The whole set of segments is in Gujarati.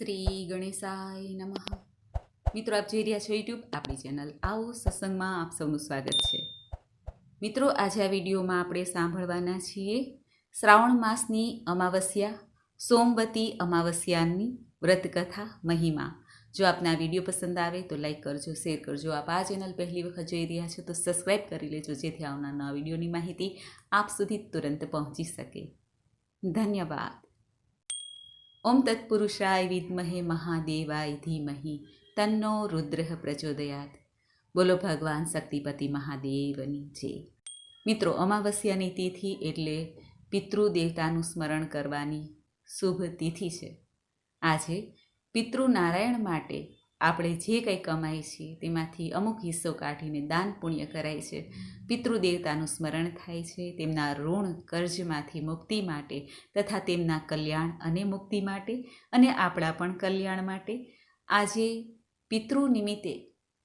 શ્રી ગણેશાય નમઃ. મિત્રો, આપ જોઈ રહ્યા છો યુટ્યુબ આપણી ચેનલ આવો સત્સંગમાં આપ સૌનું સ્વાગત છે. મિત્રો, આજે આ વિડીયોમાં આપણે સાંભળવાના છીએ શ્રાવણ માસની અમાવસ્યા, સોમવતી અમાવસ્યાની વ્રતકથા, મહિમા. જો આપને આ વીડિયો પસંદ આવે તો લાઈક કરજો, શેર કરજો. આપ આ ચેનલ પહેલી વખત જોઈ રહ્યા છો તો સબસ્ક્રાઈબ કરી લેજો, જેથી આવનાર નવા વિડીયોની માહિતી આપ સુધી તુરંત પહોંચી શકે. ધન્યવાદ. ઓમ તત્પુરુષાય વિદ્મહે મહાદેવાય ધીમહી, તન્નો રુદ્ર પ્રચોદયાત. બોલો ભગવાન શક્તિપતિ મહાદેવની જય. મિત્રો અમાવસ્યાની તિથિ એટલે પિતૃદેવતાનું સ્મરણ કરવાની શુભ તિથિ છે. આજે પિતૃનારાયણ માટે આપણે જે કંઈ કમાઈ છીએ તેમાંથી અમુક હિસ્સો કાઢીને દાન પુણ્ય કરાય છે. પિતૃદેવતાનું સ્મરણ થાય છે, તેમના ઋણ કર્જમાંથી મુક્તિ માટે તથા તેમના કલ્યાણ અને મુક્તિ માટે અને આપણા પણ કલ્યાણ માટે આજે પિતૃ નિમિત્તે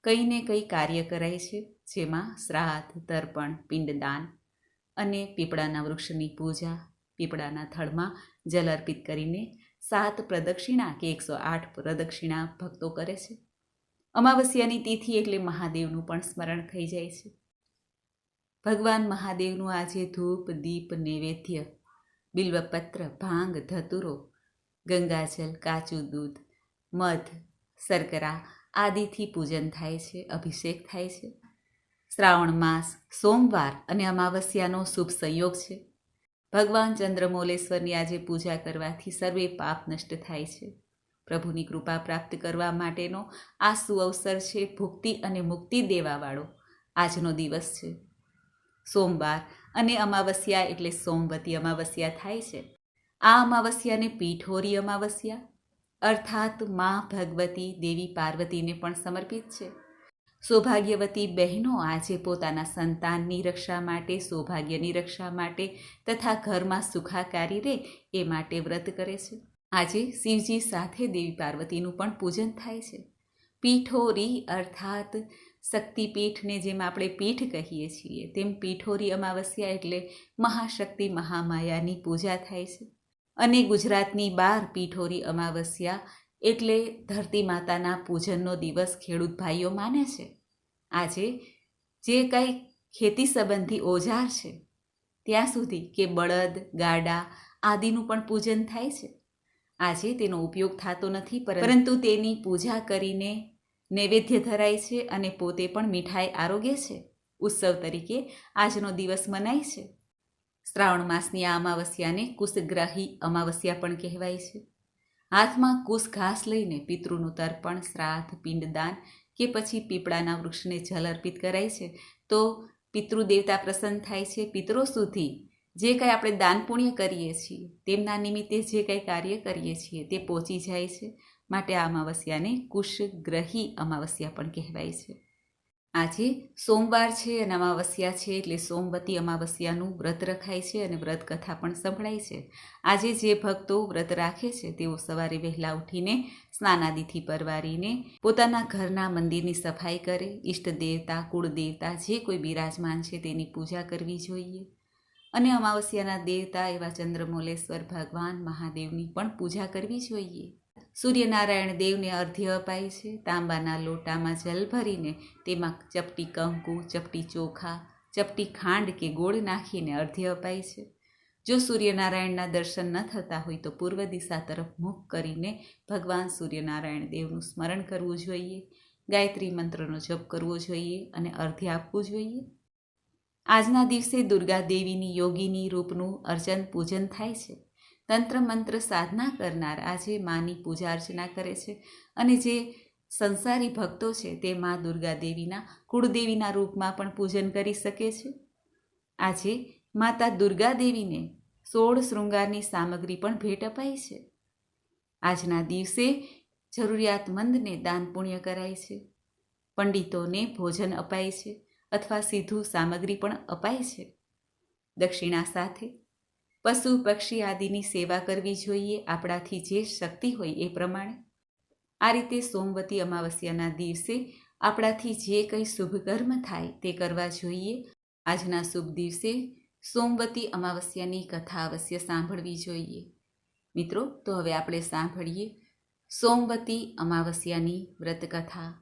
કંઈ ને કંઈ કાર્ય કરાય છે, જેમાં શ્રાદ્ધ, તર્પણ, પિંડદાન અને પીપળાના વૃક્ષની પૂજા, પીપળાના થળમાં જલ અર્પિત કરીને સાત પ્રદક્ષિણા કે એકસો આઠ પ્રદક્ષિણા ભક્તો કરે છે. અમાવસ્યાની તિથિ એટલે મહાદેવનું પણ સ્મરણ થઈ જાય છે. ભગવાન મહાદેવનું આજે ધૂપ, દીપ, નૈવેદ્ય, બિલ્વપત્ર, ભાંગ, ધતુરો, ગંગાજલ, કાચું દૂધ, મધ, શર્કરા આદિથી પૂજન થાય છે, અભિષેક થાય છે. શ્રાવણ માસ, સોમવાર અને અમાવસ્યાનો શુભ સંયોગ છે. ભગવાન ચંદ્રમોલેશ્વરની આજે પૂજા કરવાથી સર્વે પાપ નષ્ટ થાય છે. પ્રભુની કૃપા પ્રાપ્ત કરવા માટેનો આ સુઅવસર છે ભુક્તિ અને મુક્તિ દેવાવાળો. આજનો દિવસ છે. સોમવાર અને અમાવસ્યા એટલે સોમવતી અમાવસ્યા થાય છે. આ અમાવસ્યાને પીઠોરી અમાવસ્યા. અર્થાત મા ભગવતી દેવી પાર્વતીને પણ સમર્પિત છે. સૌભાગ્યવતી બહેનો આજે પોતાના સંતાનની રક્ષા માટે, સૌભાગ્યની રક્ષા માટે તથા ઘરમાં સુખાકારી રહે એ માટે વ્રત કરે છે. આજે શિવજી સાથે દેવી પાર્વતીનું પણ પૂજન થાય છે. પીઠોરી અર્થાત શક્તિપીઠને જેમ આપણે પીઠ કહીએ છીએ, તેમ પીઠોરી અમાવસ્યા એટલે મહાશક્તિ મહામાયાની પૂજા થાય છે. અને ગુજરાતની બાર પીઠોરી અમાવસ્યા એટલે ધરતી માતાના પૂજનનો દિવસ ખેડૂત ભાઈઓ માને છે. આજે જે કંઈ ખેતી સંબંધી ઓજાર છે, ત્યાં સુધી કે બળદ, ગાડા આદિનું પણ પૂજન થાય છે. આજે તેનો ઉપયોગ થતો નથી પરંતુ તેની પૂજા કરીને નૈવેદ્ય ધરાય છે અને પોતે પણ મીઠાઈ આરોગ્ય છે. ઉત્સવ તરીકે આજનો દિવસ મનાય છે. શ્રાવણ માસની આ અમાવસ્યાને કુશગ્રાહી અમાવસ્યા પણ કહેવાય છે. હાથમાં કુશ ઘાસ લઈને પિતૃનું તર્પણ, શ્રાદ્ધ, પિંડદાન કે પછી પીપળાના વૃક્ષને જલ અર્પિત કરાય છે, તો પિતૃદેવતા પ્રસન્ન થાય છે. પિતરો સુધી જે કંઈ આપણે દાન પુણ્ય કરીએ છીએ, તેમના નિમિત્તે જે કંઈ કાર્ય કરીએ છીએ તે પહોંચી જાય છે. માટે આ અમાવસ્યાને કુશગ્રહી અમાવસ્યા પણ કહેવાય છે. આજે સોમવાર છે અને અમાવસ્યા છે એટલે સોમવતી, અમાવસ્યાનું વ્રત રખાય છે અને વ્રત કથા પણ સંભળાય છે. આજે જે ભક્તો વ્રત રાખે છે, તેઓ સવારે વહેલા ઉઠીને સ્નાનાદિથી પરવારીને પોતાના ઘરના મંદિરની સફાઈ કરે. ઈષ્ટ દેવતા, કુળ દેવતા જે કોઈ બિરાજમાન છે તેની પૂજા કરવી જોઈએ. અને અમાવસ્યાના દેવતા એવા ચંદ્રમૌલેશ્વર ભગવાન મહાદેવની પણ પૂજા કરવી જોઈએ. સૂર્યનારાયણ દેવને અર્ધ્ય અપાય છે. તાંબાના લોટામાં જલ ભરીને તેમાં ચપટી કંકુ, ચપટી ચોખા, ચપટી ખાંડ કે ગોળ નાખીને અર્ધ્ય અપાય છે. જો સૂર્યનારાયણના દર્શન ન થતા હોય તો પૂર્વ દિશા તરફ મુખ કરીને ભગવાન સૂર્યનારાયણ દેવનું સ્મરણ કરવું જોઈએ. ગાયત્રી મંત્રનો જપ કરવો જોઈએ અને અર્ધ્ય આપવું જોઈએ. આજના દિવસે દુર્ગા દેવીની યોગીની રૂપનું અર્ચન પૂજન થાય છે. તંત્ર મંત્ર સાધના કરનાર આજે માની પૂજા અર્ચના કરે છે અને જે સંસારી ભક્તો છે તે મા દુર્ગા દેવીના કુળદેવીના રૂપમાં પણ પૂજન કરી શકે છે. આજે માતા દુર્ગા દેવીને સોળ શૃંગારની સામગ્રી પણ ભેટ અપાય છે. આજના દિવસે જરૂરિયાતમંદને દાન પુણ્ય કરાય છે. પંડિતોને ભોજન અપાય છે અથવા સીધું સામગ્રી પણ અપાય છે. દક્ષિણા સાથે પશુ પક્ષી આદિની સેવા કરવી જોઈએ, આપણાથી જે શક્તિ હોય એ પ્રમાણે. આ રીતે સોમવતી અમાવસ્યાના દિવસે આપણાથી જે કંઈ શુભ કર્મ થાય તે કરવા જોઈએ. આજના શુભ દિવસે સોમવતી અમાવસ્યાની કથા અવશ્ય સાંભળવી જોઈએ. મિત્રો, તો હવે આપણે સાંભળીએ સોમવતી અમાવસ્યાની વ્રતકથા.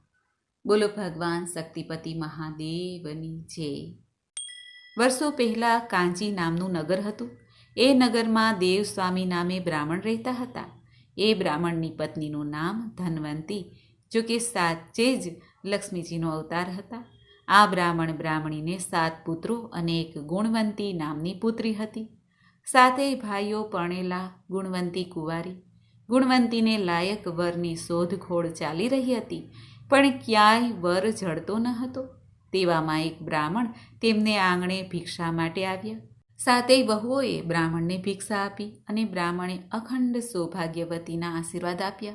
બોલો ભગવાન શક્તિપતિ મહાદેવની જય. વર્ષો પહેલાં કાંચી નામનું નગર હતું. એ નગરમાં દેવસ્વામી નામે બ્રાહ્મણ રહેતા હતા. એ બ્રાહ્મણની પત્નીનું નામ ધનવંતી, જો કે સાચે જ લક્ષ્મીજીનો અવતાર હતા. આ બ્રાહ્મણ બ્રાહ્મણીને સાત પુત્રો અને એક ગુણવંતી નામની પુત્રી હતી. સાતેય ભાઈઓ પરણેલા, ગુણવંતી કુંવારી. ગુણવંતીને લાયક વરની શોધખોળ ચાલી રહી હતી, પણ ક્યાંય વર જડતો ન હતો. તેવામાં એક બ્રાહ્મણ તેમને આંગણે ભિક્ષા માટે આવ્યા. સાતેય વહુઓએ બ્રાહ્મણને ભિક્ષા આપી અને બ્રાહ્મણે અખંડ સૌભાગ્યવતીના આશીર્વાદ આપ્યા.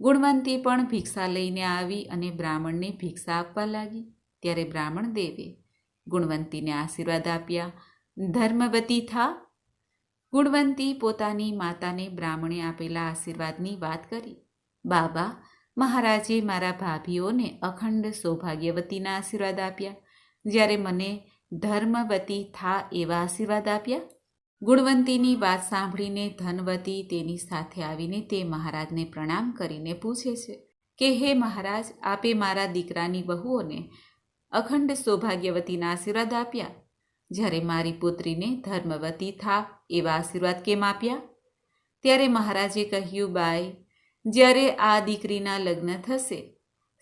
ગુણવંતી પણ ભિક્ષા લઈને આવી અને બ્રાહ્મણને ભિક્ષા આપવા લાગી. ત્યારે બ્રાહ્મણ દેવે ગુણવંતીને આશીર્વાદ આપ્યા. ધર્મવતી થા. ગુણવંતી પોતાની માતાને બ્રાહ્મણે આપેલા આશીર્વાદની વાત કરી. બાબા, મહારાજે મારા ભાભીઓને અખંડ સૌભાગ્યવતીના આશીર્વાદ આપ્યા. જ્યારે મને ધર્મવતી થા એવા આશીર્વાદ આપ્યા? ગુણવંતીની વાત સાંભળીને ધનવતી તેની સાથે આવીને તે મહારાજને પ્રણામ કરીને પૂછે છે કે, હે મહારાજ, આપે મારા દીકરાની વહુઓને અખંડ સૌભાગ્યવતીના આશીર્વાદ આપ્યા? જ્યારે મારી પુત્રીને ધર્મવતી થા એવા આશીર્વાદ કેમ આપ્યા? ત્યારે મહારાજે કહ્યું, બાઈ, જ્યારે આ દીકરીના લગ્ન થશે,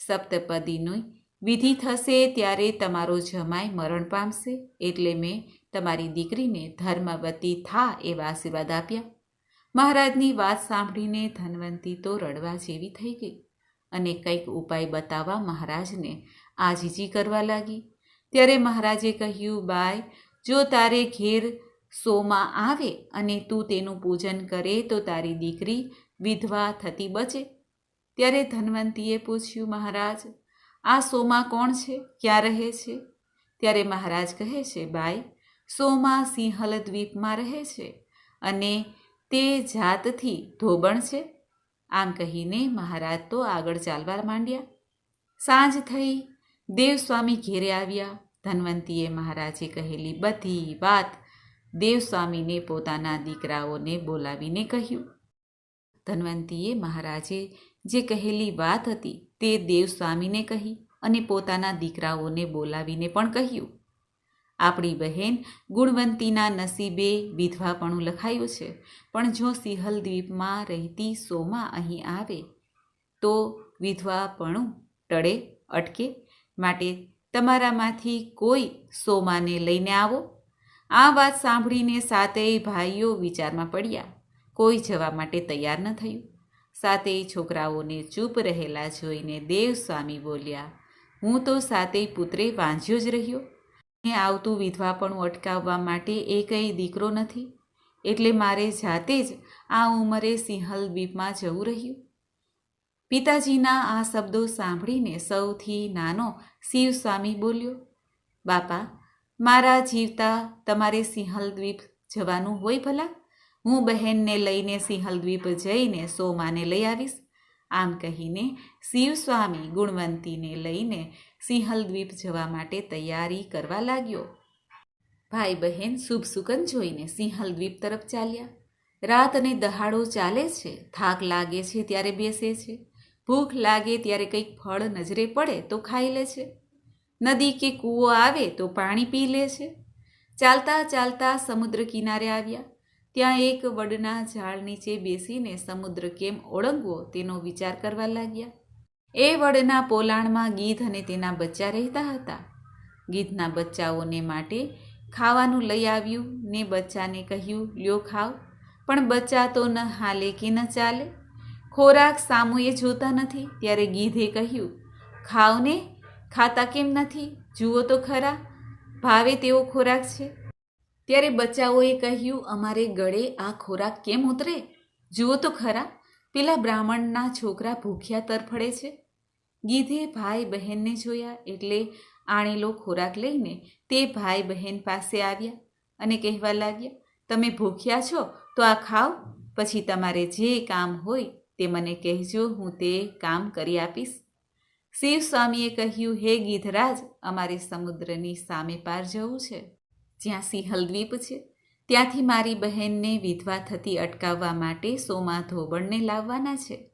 સપ્તપદીની વિધિ થશે ત્યારે તમારો જમાઈ મરણ પામશે, એટલે મેં તમારી દીકરીને ધર્મવતી થા એવા આશીર્વાદ આપ્યા. મહારાજની વાત સાંભળીને ધનવંતી તો રડવા જેવી થઈ ગઈ અને કંઈક ઉપાય બતાવવા મહારાજને આજીજી કરવા લાગી. ત્યારે મહારાજે કહ્યું બાય જો તારે ઘેર સોમાં આવે અને તું તેનું પૂજન કરે તો તારી દીકરી વિધવા થતી બચે. ત્યારે ધનવંતીએ પૂછ્યું, મહારાજ આ સોમાં કોણ છે? ક્યાં રહે છે? ત્યારે મહારાજ કહે છે, બાઈ સોમાં સિંહલ દ્વીપમાં રહે છે અને તે જાતથી ધોબણ છે. આમ કહીને મહારાજ તો આગળ ચાલવા માંડ્યા. સાંજ થઈ, દેવસ્વામી ઘેરે આવ્યા. ધનવંતીએ મહારાજે કહેલી બધી વાત. દેવસ્વામીને પોતાના દીકરાઓને બોલાવીને કહ્યું. ધનવંતીએ મહારાજે જે કહેલી વાત હતી તે દેવસ્વામીને કહી અને પોતાના દીકરાઓને બોલાવીને પણ કહ્યું. આપણી બહેન ગુણવંતીના નસીબે વિધવાપણું લખાયું છે, પણ જો સિંહલ દ્વીપમાં રહેતી સોમા અહીં આવે, તો વિધવાપણું ટળે, અટકે. માટે તમારામાંથી કોઈ સોમાને લઈને આવો. આ વાત સાંભળીને સાતેય ભાઈઓ વિચારમાં પડ્યા. કોઈ જવા માટે તૈયાર ન થયું. સાતેય છોકરાઓને ચૂપ રહેલા જોઈને દેવસ્વામી બોલ્યા, હું તો સાતેય પુત્રે વાંઝ્યો જ રહ્યો. ને આવતું વિધવાપણું અટકાવવા માટે એ કંઈ દીકરો નથી. એટલે મારે જાતે જ આ ઉંમરે સિંહલ દ્વીપમાં જવું રહ્યું. પિતાજીના આ શબ્દો સાંભળીને સૌથી નાનો શિવસ્વામી બોલ્યો, બાપા, મારા જીવતા તમારે સિંહલ દ્વીપ જવાનું હોય ભલા? હું બહેનને લઈને સિંહલ દ્વીપ જઈને સોમાને લઈ આવીશ. આમ કહીને શિવસ્વામી ગુણવંતીને લઈને સિંહલ દ્વીપ જવા માટે તૈયારી કરવા લાગ્યો. ભાઈ બહેન શુભ સુકન જોઈને સિંહલ દ્વીપ તરફ ચાલ્યા. રાત અને દહાડો ચાલે છે. થાક લાગે છે ત્યારે બેસે છે. ભૂખ લાગે ત્યારે કંઈક ફળ નજરે પડે તો ખાઈ લે છે. નદી કે કૂવો આવે તો પાણી પી લે છે. ચાલતા ચાલતા સમુદ્ર કિનારે આવ્યા. ત્યાં એક વડના ઝાડ નીચે બેસીને સમુદ્ર કેમ ઓળંગવો તેનો વિચાર કરવા લાગ્યા. એ વડના પોલાણમાં ગીધ અને તેના બચ્ચા રહેતા હતા. ગીધના બચ્ચાઓને માટે ખાવાનું લઈ આવ્યું ને બચ્ચાને કહ્યું, લ્યો ખાવ. પણ બચ્ચા તો ન હાલે કે ન ચાલે. ખોરાક સામુએ જોતા નથી, ત્યારે ગીધે કહ્યું ખાવ ને ખાતા કેમ નથી? જુઓ તો ખરા. ભાવે તેવો ખોરાક છે. ત્યારે બચ્ચાઓએ કહ્યું, અમારે ગળે આ ખોરાક કેમ ઉતરે? જુઓ તો ખરા, પેલા બ્રાહ્મણના છોકરા ભૂખ્યા તરફડે છે. ગીધે ભાઈ બહેનને જોયા એટલે આણેલો ખોરાક લઈને તે ભાઈ બહેન પાસે આવ્યા અને કહેવા લાગ્યા, તમે ભૂખ્યા છો, તો આ ખાઓ, પછી તમારે જે કામ હોય તે મને કહેજો, હું તે કામ કરી આપીશ. શિવ સ્વામીએ કહ્યું, હે ગીધરાજ, અમારે સમુદ્રની સામે પાર જવું છે. જ્યાં સિંહલ દ્વીપ છે. ત્યાંથી મારી બહેનને વિધવા થતી અટકાવવા માટે સોમા ધોબણને લાવવાના છે.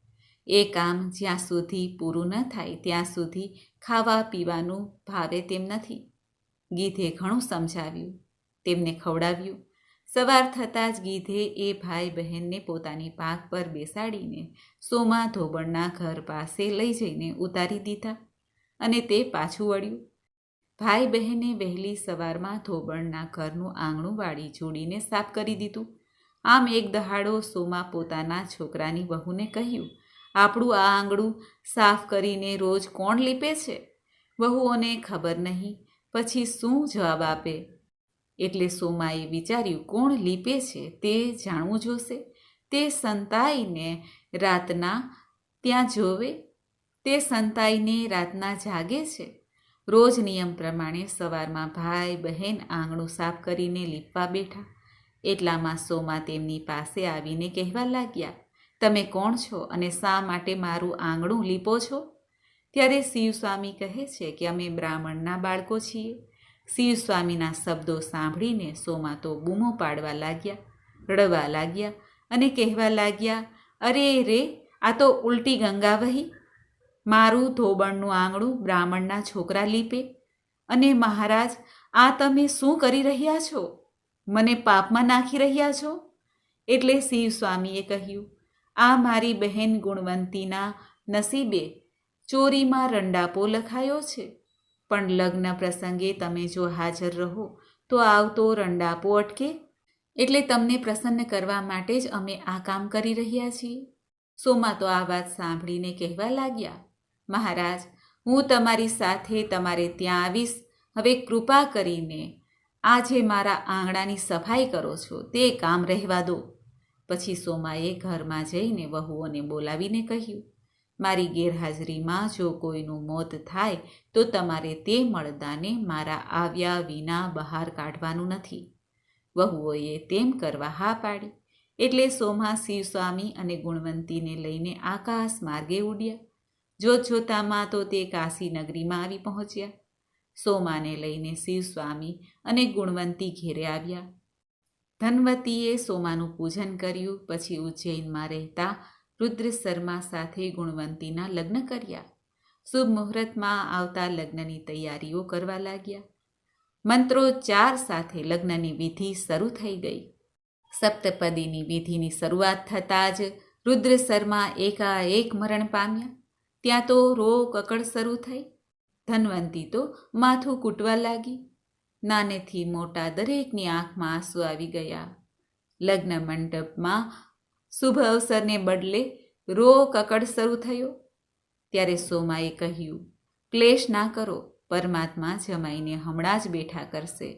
એ કામ જ્યાં સુધી પૂરું ન થાય ત્યાં સુધી ખાવા પીવાનું ભાવે તેમ નથી. ગીધે ઘણું સમજાવ્યું. તેમને ખવડાવ્યું. સવાર થતાં જ ગીધે એ ભાઈ બહેનને પોતાની પાક પર બેસાડીને સોમા ધોબણના ઘર પાસે લઈ જઈને ઉતારી દીધા અને તે પાછું વળ્યું. ભાઈ બહેને વહેલી સવારમાં ધોબણના ઘરનું આંગણું વાળી જોડીને સાફ કરી દીધું. આમ એક દહાડો સોમા પોતાના છોકરાની વહુને કહ્યું, આપણું આ આંગણું સાફ કરીને રોજ કોણ લીપે છે? વહુઓને ખબર નહીં, પછી શું જવાબ આપે? એટલે સોમાએ વિચાર્યું, કોણ લીપે છે તે જાણવું જોશે. તે સંતાઈને રાતના ત્યાં જોવે. તે સંતાઈને રાતના જાગે છે. રોજ નિયમ પ્રમાણે સવારમાં ભાઈ, બહેન આંગણું સાફ કરીને લીપવા બેઠા. એટલામાં સોમા તેમની પાસે આવીને કહેવા લાગ્યા, તમે કોણ છો અને શા માટે મારું આંગણું લીપો છો? ત્યારે શિવસ્વામી કહે છે કે અમે બ્રાહ્મણના બાળકો છીએ. શિવસ્વામીના શબ્દો સાંભળીને સોમા તો બૂમો પાડવા લાગ્યા, રડવા લાગ્યા અને કહેવા લાગ્યા, અરે રે, આ તો ઉલટી ગંગા વહી મારું ધોબણનું આંગણું બ્રાહ્મણના છોકરા લીપે. અને મહારાજ, આ તમે શું કરી રહ્યા છો? મને પાપમાં નાખી રહ્યા છો? એટલે શિવ સ્વામીએ કહ્યું, આ મારી બહેન ગુણવંતીના નસીબે ચોરીમાં રંડાપો લખાયો છે. પણ લગ્ન પ્રસંગે તમે જો હાજર રહો, તો આવતો રંડાપો અટકે. એટલે તમને પ્રસન્ન કરવા માટે જ અમે આ કામ કરી રહ્યા છીએ. સોમા તો આ વાત સાંભળીને કહેવા લાગ્યા. મહારાજ, હું તમારી સાથે તમારે ત્યાં આવીશ. હવે કૃપા કરીને આજે મારા આંગણાની સફાઈ કરો છો, તે કામ રહેવા દો. પછી સોમાએ ઘરમાં જઈને વહુઓને બોલાવીને કહ્યું, મારી ગેરહાજરીમાં જો કોઈનું મોત થાય, તો તમારે તે મળદાને મારા આવ્યા વિના બહાર કાઢવાનું નથી. વહુઓએ તેમ કરવા હા પાડી. એટલે સોમા શિવસ્વામી અને ગુણવંતીને લઈને આકાશ માર્ગે ઉડ્યા. જોત જોતામાં તો તે કાશી નગરીમાં આવી પહોંચ્યા. સોમાને લઈને શિવસ્વામી અને ગુણવંતી ઘેરે આવ્યા. ધનવતીએ સોમાનું પૂજન કર્યું, પછી ઉજ્જૈનમાં રહેતા રુદ્ર શર્મા સાથે ગુણવંતીના લગ્ન કર્યા. શુભ મુહૂર્તમાં આવતા લગ્નની તૈયારીઓ કરવા લાગ્યા. મંત્રોચ્ચાર સાથે લગ્નની વિધિ શરૂ થઈ ગઈ. સપ્તપદીની વિધિની શરૂઆત થતાં જ રુદ્ર શર્મા એકાએક મરણ પામ્યા. ત્યાં તો રો કકડ શરૂ થઈ. ધનવંતી તો માથું કૂટવા લાગી. નાનેથી મોટા દરેકની આંખમાં આંસુ આવી ગયા. લગ્ન મંડપમાં શુભ અવસરને બદલે રો કકડ શરૂ થયો. ત્યારે સોમાએ કહ્યું, ક્લેશ ના કરો, પરમાત્મા જમાઈને હમણાં જ બેઠા કરશે.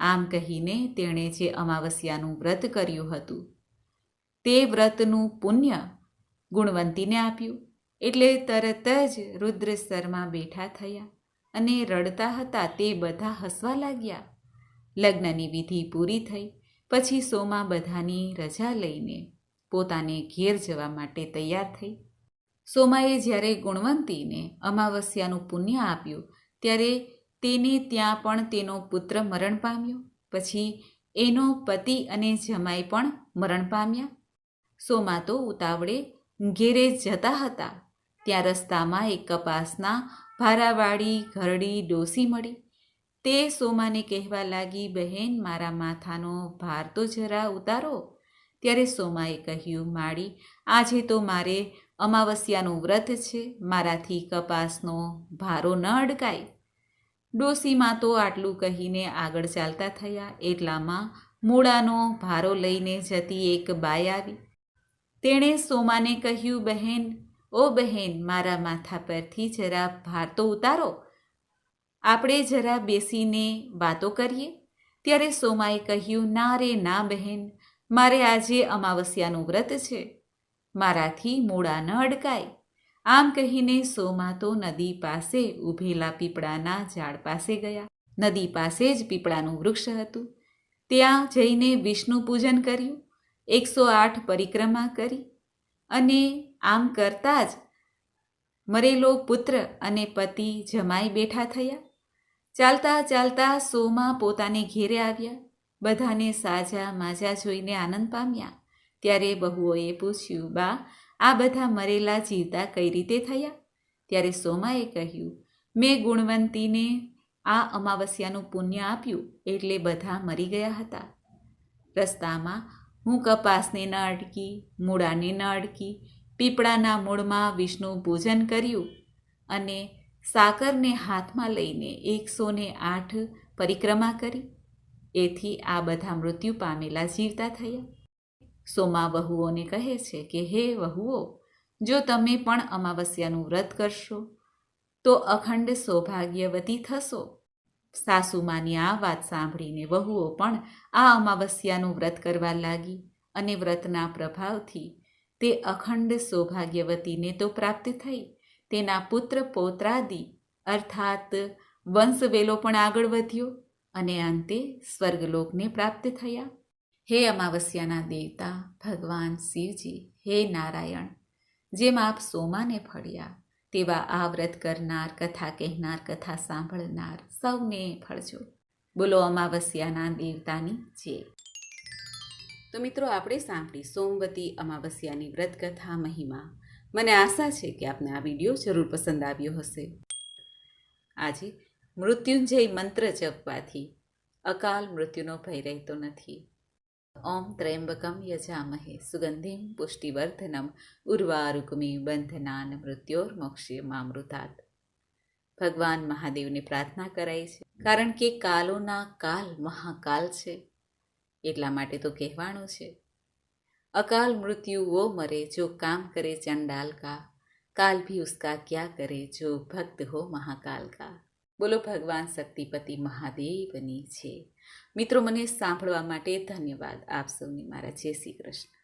આમ કહીને તેણે જે અમાવસ્યાનું વ્રત કર્યું હતું, તે વ્રતનું પુણ્ય ગુણવંતીને આપ્યું. એટલે તરત જ રુદ્ર શર્મા બેઠા થયા અને રડતા હતા તે બધા હસવા લાગ્યા. લગ્નની વિધિ પૂરી થઈ, પછી સોમા બધાની રજા લઈને પોતાને ઘેર જવા માટે તૈયાર થઈ. સોમાએ જ્યારે ગુણવંતીને અમાવસ્યાનું પુણ્ય આપ્યું, ત્યારે તેને ત્યાં પણ તેનો પુત્ર મરણ પામ્યો, પછી એનો પતિ અને જમાઈ પણ મરણ પામ્યા. સોમા તો ઉતાવળે ઘેરે જતા હતા. ત્યાં રસ્તામાં એક કપાસના ભારાવાળી ઘરડી ડોસી મળી. તે સોમાને કહેવા લાગી, બહેન, મારા માથાનો ભાર તો જરા ઉતારો. ત્યારે સોમાએ કહ્યું, માળી, આજે તો મારે અમાવસ્યાનું વ્રત છે. મારાથી કપાસનો ભારો ન અડકાય. ડોસીમાં તો આટલું કહીને આગળ ચાલતા થયા. એટલામાં મૂળાનો ભારો લઈને જતી એક બાઈ આવી. તેણે સોમાને કહ્યું, બહેન ઓ બહેન, મારા માથા પરથી જરા ભાર તો ઉતારો. આપણે જરા બેસીને વાતો કરીએ. ત્યારે સોમાએ કહ્યું, ના રે, ના બહેન, મારે આજે અમાવસ્યાનું વ્રત છે. મારાથી મૂળા ન અડકાય. આમ કહીને સોમા તો નદી પાસે ઊભેલા પીપળાના ઝાડ પાસે ગયા. નદી પાસે જ પીપળાનું વૃક્ષ હતું. ત્યાં જઈને વિષ્ણુ પૂજન કર્યું. એકસો આઠ પરિક્રમા કરી અને આમ કરતાં જ મરેલો પુત્ર અને પતિ જમાઈ બેઠા થયા. ચાલતા ચાલતા સોમાં પોતાને ઘેરે આવ્યા. બધાને સાજા માજા જોઈને આનંદ પામ્યા. ત્યારે બહુઓએ પૂછ્યું, બા, આ બધા મરેલા જીવતા કઈ રીતે થયા? ત્યારે સોમાએ કહ્યું, મેં ગુણવંતીને આ અમાવસ્યાનું પુણ્ય આપ્યું એટલે બધા મરી ગયા હતા. રસ્તામાં હું કપાસને ન અડકી, મૂળાને ન અડકી પીપળાના મૂળમાં વિષ્ણુ ભોજન કર્યું અને સાકરને હાથમાં લઈને એકસો ને આઠ પરિક્રમા કરી. એથી આ બધા મૃત્યુ પામેલા જીવતા થયા. સોમા વહુઓને કહે છે કે, હે વહુઓ, જો તમે પણ અમાવસ્યાનું વ્રત કરશો, તો અખંડ સૌભાગ્યવતી થશો. સાસુમાની આ વાત સાંભળીને વહુઓ પણ આ અમાવસ્યાનું વ્રત કરવા લાગી અને વ્રતના પ્રભાવથી તે અખંડ સૌભાગ્યવતીને તો પ્રાપ્ત થઈ. તેના પુત્ર પૌત્રાદિ, અર્થાત વંશવેલો પણ આગળ વધ્યો અને અંતે સ્વર્ગલોકને પ્રાપ્ત થયા. હે અમાવસ્યાના દેવતા, ભગવાન શિવજી, હે નારાયણ! જેમ આપ સોમાને ફળ્યા, તેવા આ વ્રત કરનાર, કથા કહેનાર, કથા સાંભળનાર સૌને ફળજો. બોલો અમાવસ્યાના દેવતાની જે તો મિત્રો આપણે સાંભળી સોમવતી અમાવસ્યાની વ્રતકથા મહિમા. મને આશા છે કે આપને આ વીડિયો જરૂર પસંદ આવ્યો હશે. આજે મૃત્યુંજય મંત્ર જપવાથી અકાલ મૃત્યુનો ભય રહેતો નથી. ઓમ ત્રયંબકમ યજામહે સુગંધિમ પુષ્ટિવર્ધનમ ઉર્વારુકમી બંધનાન મૃત્યોર્મોક્ષ્યમામૃતાત ભગવાન મહાદેવને પ્રાર્થના કરાય છે. કારણ કે કાલોના કાલ મહાકાલ છે. એટલા માટે તો કહેવાનું છે. અકાલ મૃત્યુ વો મરે જો કામ કરે ચંડાલ કા કાલ ભી ઉસકા ક્યા કરે જો ભક્ત હો મહાકાલ કા બોલો ભગવાન શક્તિપતિ મહાદેવની છે. મિત્રો, મને સાંભળવા માટે ધન્યવાદ. આપ સૌની મારા જય શ્રી કૃષ્ણ.